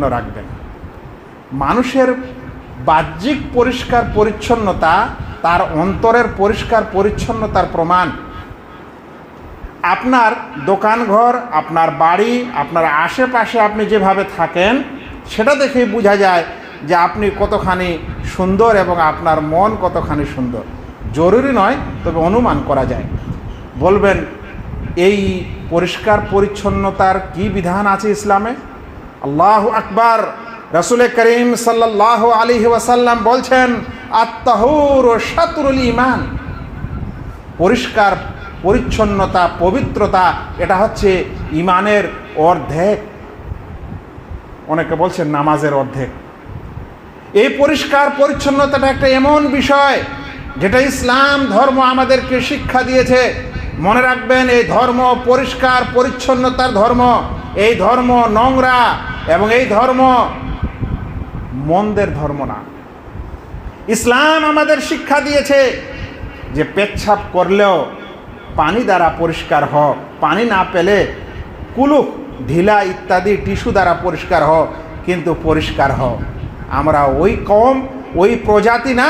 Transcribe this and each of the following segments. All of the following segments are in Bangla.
পরিচ্ছন্ন রাখবেন। মানুষের বাহ্যিক পরিষ্কার পরিচ্ছন্নতা তার অন্তরের পরিষ্কার পরিচ্ছন্নতার প্রমাণ। আপনার দোকানঘর, আপনার বাড়ি, আপনার আশেপাশে আপনি যেভাবে থাকেন, সেটা দেখেই বোঝা যায় যে আপনি কতখানি সুন্দর এবং আপনার মন কতখানি সুন্দর। জরুরি নয়, তবে অনুমান করা যায়। বলবেন, এই পরিষ্কার পরিচ্ছন্নতার কি বিধান আছে ইসলামে? আল্লাহ আকবার। রসুল করিম সাল্লাহ আলী ওয়াসাল্লাম বলছেন আত্মাহুর ও শাতুরুল ইমান পরিষ্কার, পরিচ্ছন্নতা, পবিত্রতা, এটা হচ্ছে ইমানের অর্ধেক। অনেকে বলছেন নামাজের অর্ধেক। এই পরিষ্কার, পরিচ্ছন্নতাটা একটা এমন বিষয়, যেটা ইসলাম ধর্ম আমাদেরকে শিক্ষা দিয়েছে। মনে রাখবেন, এই ধর্ম পরিষ্কার, পরিচ্ছন্নতার ধর্ম, এই ধর্ম নোংরা এবং এই ধর্ম মন্দের ধর্ম না। ইসলাম আমাদের শিক্ষা দিয়েছে যে পেচ্ছাপ করলেও পানি দ্বারা পরিষ্কার হ, পানি না পেলে কুলুক ঢিলা ইত্যাদি টিস্যু দ্বারা পরিষ্কার হ, কিন্তু পরিষ্কার হ। আমরা ওই কম, ওই প্রজাতি না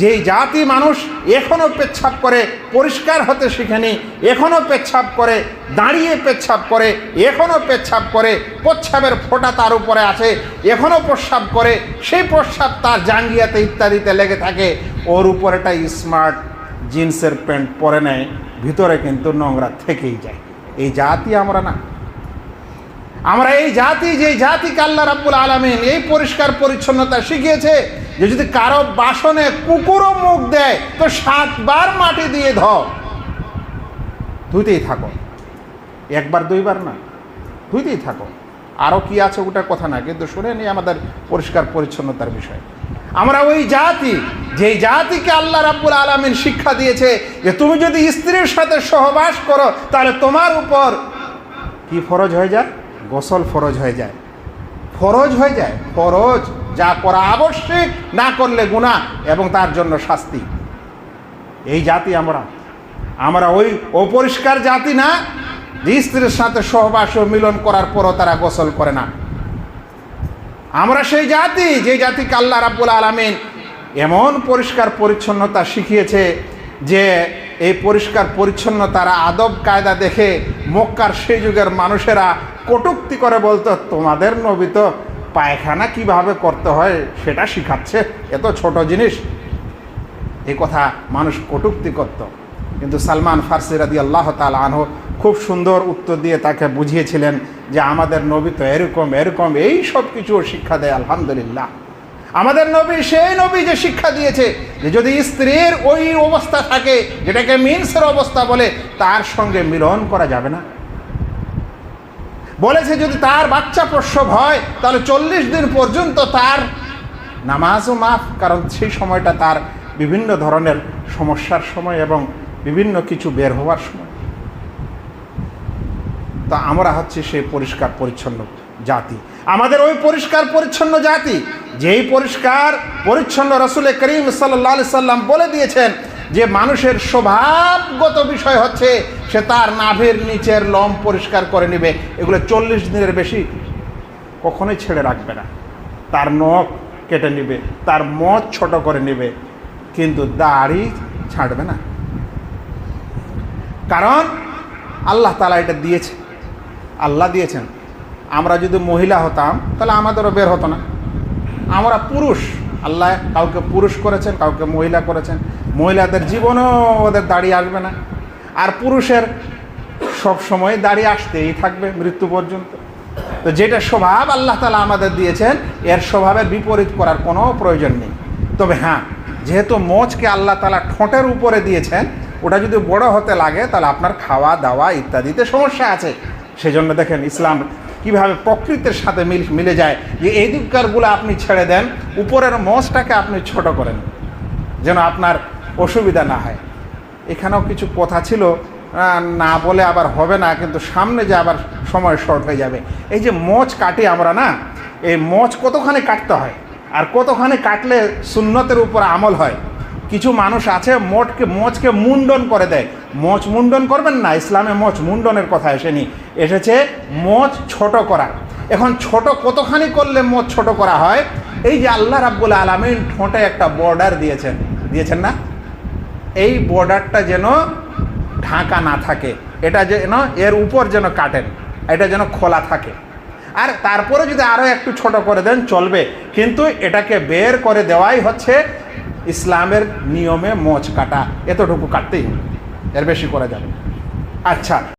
যেই জাতি মানুষ এখনও পেচ্ছাপ করে, পরিষ্কার হতে শিখেনি এখনও পেচ্ছাপ করে, দাঁড়িয়ে পেচ্ছাপ করে এখনও পেচ্ছাপ করে প্রচ্ছাবের ফোঁটা তার উপরে আছে এখনও প্রস্রাব করে, সেই প্রস্রাব তার জাঙ্গিয়াতে ইত্যাদিতে লেগে থাকে। ওর উপরেটা স্মার্ট জিন্সের প্যান্ট পরে নেয়, ভিতরে কিন্তু নোংরা থেকেই যায়। এই জাতি আমরা না। আমরা এই জাতি যে জাতিকে আল্লাহ রাব্বুল আলমিন এই পরিষ্কার পরিচ্ছন্নতা শিখিয়েছে যে যদি কারও বাসনে কুকুরও মুখ দেয়, তো সাতবার মাটি দিয়ে ধ ধুইতেই থাকো। একবার, দুইবার না। ধুইতেই থাকো। আরও কি আছে ওটা কথা না, কিন্তু শুনে নি আমাদের পরিষ্কার পরিচ্ছন্নতার বিষয়। আমরা ওই জাতি, যেই জাতিকে আল্লাহ রাব্বুল আলমিন শিক্ষা দিয়েছে যে তুমি যদি স্ত্রীর সাথে সহবাস করো, তাহলে তোমার উপর কি ফরজ হয়ে যায়? গোসল ফরজ হয়ে যায়। ফরজ হয়ে যায়, ফরজ। যা করা আবশ্যিক, না করলে গুণা এবং তার জন্য শাস্তি। এই জাতি আমরা। আমরা ওই অপরিষ্কার জাতি না, যে স্ত্রীর সাথে সহবাস ও মিলন করার পরও তারা গোসল করে না। আমরা সেই জাতি, যে জাতিকে আল্লাহ রাব্বুল আলমিন এমন পরিষ্কার পরিচ্ছন্নতা শিখিয়েছে যে এই পরিষ্কার পরিচ্ছন্নতার আদব কায়দা দেখে মক্কার সেই যুগের মানুষেরা কটুক্তি করে বলতো, তোমাদের নবী তো পায়খানা কীভাবে করতে হয় সেটা শিখাচ্ছে। এত ছোট জিনিস। এই কথা মানুষ কটুক্তি করত। কিন্তু সালমান ফার্সি রাদি আল্লাহ তাল আনহ খুব সুন্দর উত্তর দিয়ে তাকে বুঝিয়েছিলেন যে আমাদের নবী তো এরকম এরকম, এই সব কিছু শিক্ষা দেয়, আলহামদুলিল্লাহ। আমাদের নবী সেই নবী যে শিক্ষা দিয়েছে যে যদি স্ত্রীর ওই অবস্থা থাকে, যেটাকে মিন্সের অবস্থা বলে, তার সঙ্গে মিলন করা যাবে না। বলেছে যদি তার বাচ্চা প্রসব হয়, তাহলে চল্লিশ দিন পর্যন্ত তার নামাজও মাফ, কারণ সেই সময়টা তার বিভিন্ন ধরনের সমস্যার সময় এবং বিভিন্ন কিছু বের হওয়ার সময়। তা আমরা হচ্ছে সেই পরিষ্কার পরিচ্ছন্ন জাতি। আমাদের ওই পরিষ্কার পরিচ্ছন্ন জাতি, যেই পরিষ্কার পরিচ্ছন্ন রসুল করিম সাল্লা সাল্লাম বলে দিয়েছেন যে মানুষের স্বভাবগত বিষয় হচ্ছে সে তার নাভের নিচের লম পরিষ্কার করে নেবে। এগুলো চল্লিশ দিনের বেশি কখনোই ছেড়ে রাখবে না। তার নখ কেটে নেবে, তার মদ ছোট করে নেবে, কিন্তু দাড়ি ছাড়বে না। কারণ আল্লাহ তালা এটা দিয়েছে। আল্লাহ দিয়েছেন। আমরা যদি মহিলা হতাম, তাহলে আমাদেরও বের হতো না। আমরা পুরুষ। আল্লাহ কাউকে পুরুষ করেছেন, কাউকে মহিলা করেছেন। মহিলাদের জীবনেও ওদের দাড়ি আসবে না। আর পুরুষের সব সময় দাড়ি আসতেই থাকবে মৃত্যু পর্যন্ত। তো যেটা স্বভাব আল্লাহ তালা আমাদের দিয়েছেন, এর স্বভাবের বিপরীত করার কোনো প্রয়োজন নেই। তবে হ্যাঁ যেহেতু মোচকে আল্লাহ তালা ঠোঁটের উপরে দিয়েছেন, ওটা যদি বড় হতে লাগে, তাহলে আপনার খাওয়া, দাওয়া ইত্যাদিতে সমস্যা আছে। সেজন্য দেখেন ইসলাম কীভাবে প্রকৃতির সাথে মিল মিলে যায় যে এই দিককারগুলো আপনি ছেড়ে দেন, উপরের মোচটাকে আপনি ছোট করেন। যেন আপনার অসুবিধা না হয়। এখানেও কিছু কথা ছিল না বলে আবার হবে না, কিন্তু সামনে যে আবার সময় শর্ট হয়ে যাবে। এই যে মোচ কাটি আমরা না, এই মোচ কতখানি কাটতে হয়? আর কতখানি কাটলে সুন্নতের উপর আমল হয়? কিছু মানুষ আছে মোটকে মোচকে মুন্ডন করে দেয়। মোচ মুন্ডন করবেন না, ইসলামে মোচ মুন্ডনের কথা এসেনি। এসেছে মোচ ছোট করা। এখন ছোট কতখানি করলে মত ছোট করা হয়? এই যে আল্লাহ রাব্বুল আলমিন ঠোঁটে একটা বর্ডার দিয়েছেন। দিয়েছেন না? এই বর্ডারটা যেন ঢাকা না থাকে। এটা যেন এর উপর যেন কাটেন। এটা যেন খোলা থাকে। আর তারপরে যদি আরও একটু ছোট করে দেন, চলবে। কিন্তু এটাকে বের করে দেওয়াই হচ্ছে ইসলামের নিয়মে মোচ কাটা। এতটুকু কাটতেই হবে। এর বেশি করা যাবে আচ্ছা।